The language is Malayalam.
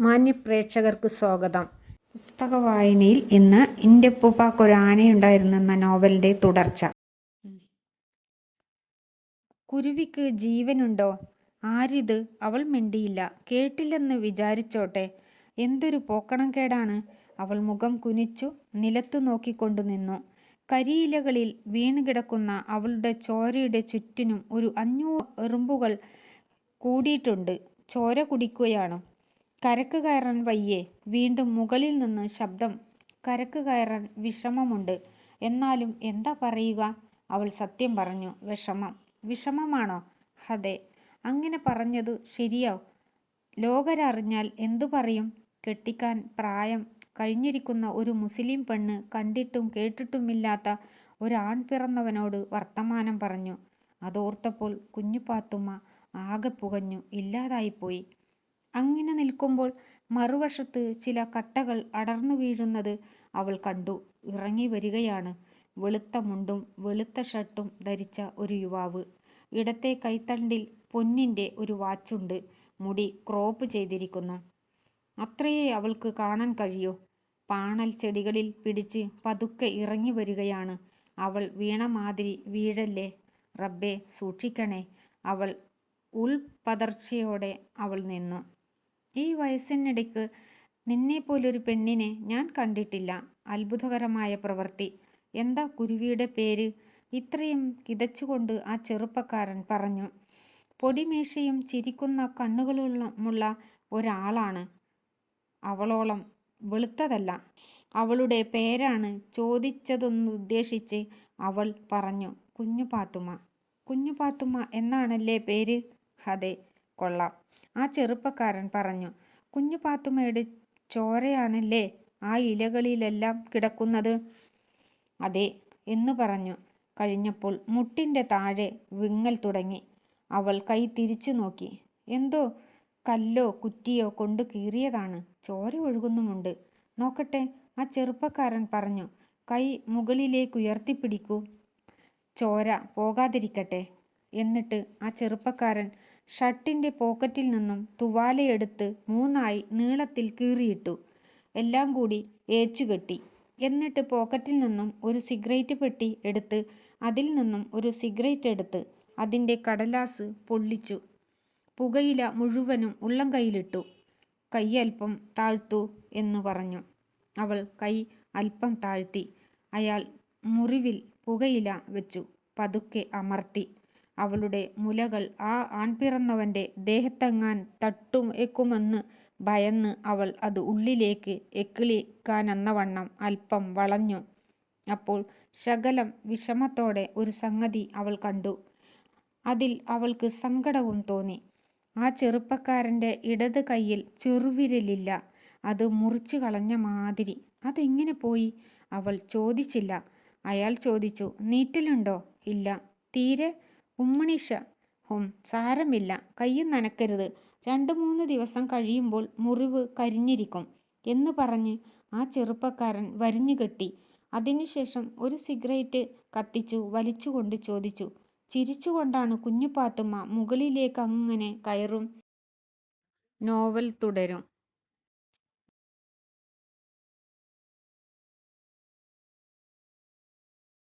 മാന്യപ്രേക്ഷകർക്ക് സ്വാഗതം. പുസ്തക വായനയിൽ ഇന്ന് എന്റെ ഉപ്പുപ്പാക്കൊരു ആനയുണ്ടായിരുന്നു എന്ന നോവലിന്റെ തുടർച്ച. കുരുവിക്ക് ജീവനുണ്ടോ? ആരിത്? അവൾ മിണ്ടിയില്ല. കേട്ടില്ലെന്ന് വിചാരിച്ചോട്ടെ. എന്തൊരു പോക്കണം കേടാണ്. അവൾ മുഖം കുനിച്ചു നിലത്തു നോക്കിക്കൊണ്ടു നിന്നു. കരിയിലകളിൽ വീണുകിടക്കുന്ന അവളുടെ ചോരയുടെ ചുറ്റിനും ഒരു അഞ്ഞൂറ് എറുമ്പുകൾ കൂടിയിട്ടുണ്ട്. ചോര കുടിക്കുകയാണ്. കരക്ക് കയറാൻ വയ്യേ വീണ്ടും മുകളിൽ നിന്ന് ശബ്ദം. കരക്ക് കയറാൻ വിഷമമുണ്ട്. എന്നാലും എന്താ പറയുക? അവൾ സത്യം പറഞ്ഞു. വിഷമം. വിഷമമാണോ? അതെ. അങ്ങനെ പറഞ്ഞതു ശരിയോ ലോകരറിഞ്ഞാൽ എന്തു പറയും? കെട്ടിക്കാൻ പ്രായം കഴിഞ്ഞിരിക്കുന്ന ഒരു മുസ്ലിം പെണ്ണ് കണ്ടിട്ടും കേട്ടിട്ടുമില്ലാത്ത ഒരാൺ പിറന്നവനോട് വർത്തമാനം പറഞ്ഞു. അതോർത്തപ്പോൾ കുഞ്ഞുപാത്തുമ്മ ആകെ പുകഞ്ഞു. ഇല്ലാതായിപ്പോയി. അങ്ങനെ നിൽക്കുമ്പോൾ മറുവശത്ത് ചില കട്ടകൾ അടർന്നു വീഴുന്നത് അവൾ കണ്ടു. ഇറങ്ങി വരികയാണ്. വെളുത്ത മുണ്ടും വെളുത്ത ഷർട്ടും ധരിച്ച ഒരു യുവാവ്. ഇടത്തെ കൈത്തണ്ടിൽ പൊന്നിന്റെ ഒരു വാച്ചുണ്ട്. മുടി ക്രോപ്പ് ചെയ്തിരിക്കുന്നു. അത്രയേ അവൾക്ക് കാണാൻ കഴിയൂ. പാണൽ ചെടികളിൽ പിടിച്ച് പതുക്കെ ഇറങ്ങി വരികയാണ്. അവൾ വീണ മാതിരി വീഴല്ലേ? റബ്ബെ സൂക്ഷിക്കണേ. അവൾ ഉൾപതർച്ചയോടെ അവൾ നിന്നു. ഈ വയസ്സിനിടയ്ക്ക് നിന്നെപ്പോലൊരു പെണ്ണിനെ ഞാൻ കണ്ടിട്ടില്ല. അത്ഭുതകരമായ പ്രവൃത്തി. എന്താ കുരുവിയുടെ പേര്? ഇത്രയും കിതച്ചുകൊണ്ട് ആ ചെറുപ്പക്കാരൻ പറഞ്ഞു. പൊടിമീശയും ചിരിക്കുന്ന കണ്ണുകളുമുള്ള ഒരാളാണ്. അവളോളം വെളുത്തതല്ല. അവളുടെ പേരാണ് ചോദിച്ചതെന്നുദ്ദേശിച്ച് അവൾ പറഞ്ഞു. കുഞ്ഞു പാത്തുമ്മ കുഞ്ഞു പാത്തുമ്മ എന്നാണല്ലേ പേര്? അതെ. കൊള്ളാം. ആ ചെറുപ്പക്കാരൻ പറഞ്ഞു കുഞ്ഞു പാത്തുമ്മയുടെ ചോരയാണല്ലേ ആ ഇലകളിലെല്ലാം കിടക്കുന്നത് അതെ എന്ന് പറഞ്ഞു. കഴിഞ്ഞപ്പോൾ മുട്ടിന്റെ താഴെ വിങ്ങൽ തുടങ്ങി. അവൾ കൈ തിരിച്ചു നോക്കി. എന്തോ കല്ലോ കുറ്റിയോ കൊണ്ട് കീറിയതാണ്. ചോര ഒഴുകുന്നുമുണ്ട്. നോക്കട്ടെ ആ ചെറുപ്പക്കാരൻ പറഞ്ഞു. കൈ മുകളിലേക്ക് ഉയർത്തിപ്പിടിക്കൂ. ചോര പോകാതിരിക്കട്ടെ എന്നിട്ട് ആ ചെറുപ്പക്കാരൻ ഷർട്ടിന്റെ പോക്കറ്റിൽ നിന്നും തുവാലയെടുത്ത് മൂന്നായി നീളത്തിൽ കീറിയിട്ടു. എല്ലാം കൂടി ഏച്ചുകെട്ടി എന്നിട്ട് പോക്കറ്റിൽ നിന്നും ഒരു സിഗരറ്റ് പെട്ടി എടുത്ത് അതിൽ നിന്നും ഒരു സിഗരറ്റ് എടുത്ത് അതിന്റെ കടലാസ് പൊള്ളിച്ചു. പുകയില മുഴുവനും ഉള്ളം കൈയിലിട്ടു കൈ അല്പം താഴ്ത്തൂ എന്ന് പറഞ്ഞു. അവൾ കൈ അല്പം താഴ്ത്തി. അയാൾ മുറിവിൽ പുകയില വെച്ചു. പതുക്കെ അമർത്തി. അവളുടെ മുലകൾ ആ ആൺപിറന്നവന്റെ ദേഹത്തെങ്ങാൻ തട്ടുമെക്കുമെന്ന് ഭയന്ന് അവൾ അത് ഉള്ളിലേക്ക് എക്കിളിക്കാനെന്നവണ്ണം അല്പം വളഞ്ഞു. അപ്പോൾ ശകലം വിഷമത്തോടെ ഒരു സംഗതി അവൾ കണ്ടു. അതിൽ അവൾക്ക് സങ്കടവും തോന്നി. ആ ചെറുപ്പക്കാരന്റെ ഇടത് കൈയിൽ ചെറുവിരലില്ല. അത് മുറിച്ചു കളഞ്ഞ മാതിരി. അതെങ്ങനെ പോയി? അവൾ ചോദിച്ചില്ല. അയാൾ ചോദിച്ചു നീറ്റലുണ്ടോ? ഇല്ല. തീരെ ഉമ്മണിഷ ഹും സാരമില്ല കയ്യും നനക്കരുത്. രണ്ടു മൂന്ന് ദിവസം കഴിയുമ്പോൾ മുറിവ് കരിഞ്ഞിരിക്കും എന്ന് പറഞ്ഞ് ആ ചെറുപ്പക്കാരൻ വരിഞ്ഞുകെട്ടി അതിനുശേഷം ഒരു സിഗരറ്റ് കത്തിച്ചു വലിച്ചുകൊണ്ട് ചോദിച്ചു ചിരിച്ചുകൊണ്ടാണ് കുഞ്ഞുപാത്തുമ്മ മുകളിലേക്കങ്ങനെ കയറും? നോവൽ തുടരും.